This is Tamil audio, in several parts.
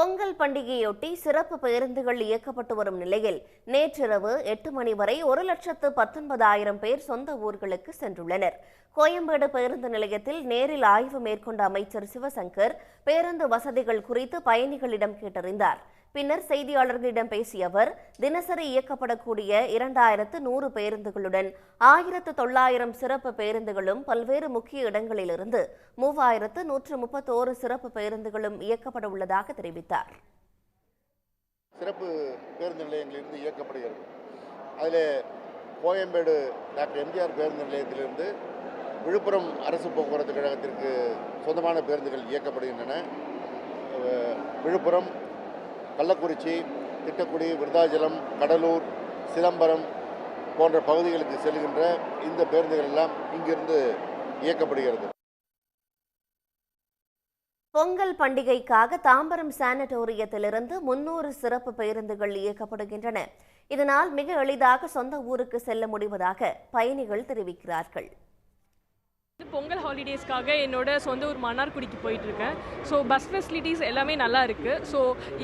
பொங்கல் பண்டிகையொட்டி சிறப்பு பேருந்துகள் இயக்கப்பட்டு வரும் நிலையில் நேற்றிரவு எட்டு மணி வரை ஒரு லட்சத்து பத்தொன்பதாயிரம் பேர் சொந்த ஊர்களுக்கு சென்றுள்ளனர். கோயம்பேடு பேருந்து நிலையத்தில் நேரில் ஆய்வு மேற்கொண்ட அமைச்சர் சிவசங்கர் பேருந்து வசதிகள் குறித்து பயணிகளிடம் கேட்டறிந்தார். பின்னர் செய்தியாளர்களிடம் பேசிய அவர் தினசரி இயக்கப்படக்கூடிய இரண்டாயிரத்து நூறு பேருந்துகளுடன் ஆயிரத்து தொள்ளாயிரம் சிறப்பு பேருந்துகளும் பல்வேறு முக்கிய இடங்களிலிருந்து மூவாயிரத்து நூற்று முப்பத்தோரு சிறப்பு பேருந்துகளும் இயக்கப்பட உள்ளதாக தெரிவித்தார். சிறப்பு பேருந்து நிலையங்களிலிருந்து இயக்கப்படுகிறது. அதில் கோயம்பேடு டாக்டர் எம்ஜிஆர் பேருந்து நிலையத்திலிருந்து விழுப்புரம் அரசு போக்குவரத்து கழகத்திற்கு சொந்தமான பேருந்துகள் இயக்கப்படுகின்றன. விழுப்புரம் கள்ளக்குறிச்சி திட்டக்குடி விருதாச்சலம் கடலூர் சிதம்பரம் போன்ற பகுதிகளுக்கு செல்கின்ற இந்த பேருந்துகள் எல்லாம் இங்கிருந்து இயக்கப்படுகிறது. பொங்கல் பண்டிகைக்காக தாம்பரம் சானட்டோரியத்திலிருந்து முன்னூறு சிறப்பு பேருந்துகள் இயக்கப்படுகின்றன. இதனால் மிக எளிதாக சொந்த ஊருக்கு செல்ல முடிவதாக பயணிகள் தெரிவிக்கிறார்கள். பொங்கல் ஹாலிடேஸ்க்காக என்னோட சொந்த ஊர் மன்னார்குடிக்கு போயிட்டு இருக்கேன் ஸோ பஸ் ஃபெசிலிட்டிஸ் எல்லாமே நல்லா இருக்குது ஸோ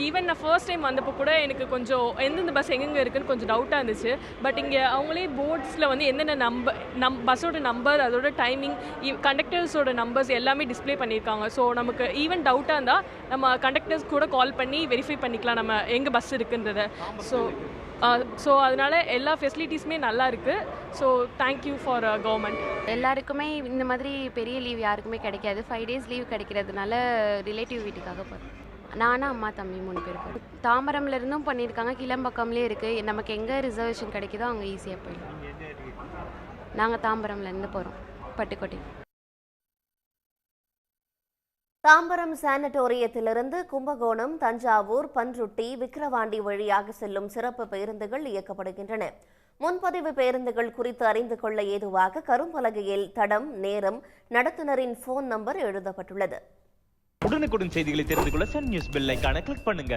ஈவன் நான் ஃபர்ஸ்ட் டைம் வந்தப்போ கூட எனக்கு கொஞ்சம் எந்தெந்த பஸ் எங்கெங்கே இருக்குன்னு கொஞ்சம் டவுட்டாக இருந்துச்சு. பட் இங்கே அவங்களே போர்ட்ஸில் வந்து என்னென்ன நம்பர் நம் பஸ்ஸோட நம்பர் அதோட டைமிங் கண்டக்டர்ஸோட நம்பர்ஸ் எல்லாமே டிஸ்ப்ளே பண்ணியிருக்காங்க. ஸோ நமக்கு ஈவன் டவுட்டாக இருந்தால் நம்ம கண்டக்டர்ஸ் கூட கால் பண்ணி வெரிஃபை பண்ணிக்கலாம் நம்ம எங்கே பஸ் இருக்குன்றத. ஸோ ஸோ அதனால எல்லா ஃபெசிலிட்டிஸுமே நல்லா இருக்குது ஸோ தேங்க்யூ ஃபார் கவர்மெண்ட் எல்லாருக்குமே இந்த மாதிரி பெரிய லீவ் யாருக்குமே கிடைக்காது. ஃபைவ் டேஸ் லீவ் கிடைக்கிறதுனால ரிலேட்டிவ் வீட்டுக்காக போகிறோம் நானும் அம்மா தம்பி மூணு பேர் போகிறோம் தாம்பரம்ல இருந்தும் பண்ணியிருக்காங்க. கிளம்பக்கம்லேயே இருக்குது நமக்கு எங்கே ரிசர்வேஷன் கிடைக்குதோ அங்கே ஈஸியாக போயிடும். நாங்கள் தாம்பரம்லேருந்து போகிறோம் பட்டுக்கோட்டை. தாம்பரம் சானட்டோரியத்திலிருந்து கும்பகோணம் தஞ்சாவூர் பன்ருட்டி விக்கிரவாண்டி வழியாக செல்லும் சிறப்பு பேருந்துகள் இயக்கப்படுகின்றன. முன்பதிவு பேருந்துகள் குறித்து அறிந்து கொள்ள ஏதுவாக கரும்பலகையில் தடம் நேரம் நடத்துனரின் போன் நம்பர் எழுதப்பட்டுள்ளது. உடனுக்குடன் செய்திகளை தெரிந்து கொள்ள சன் நியூஸ் பெல் ஐகானை கிளிக் பண்ணுங்க.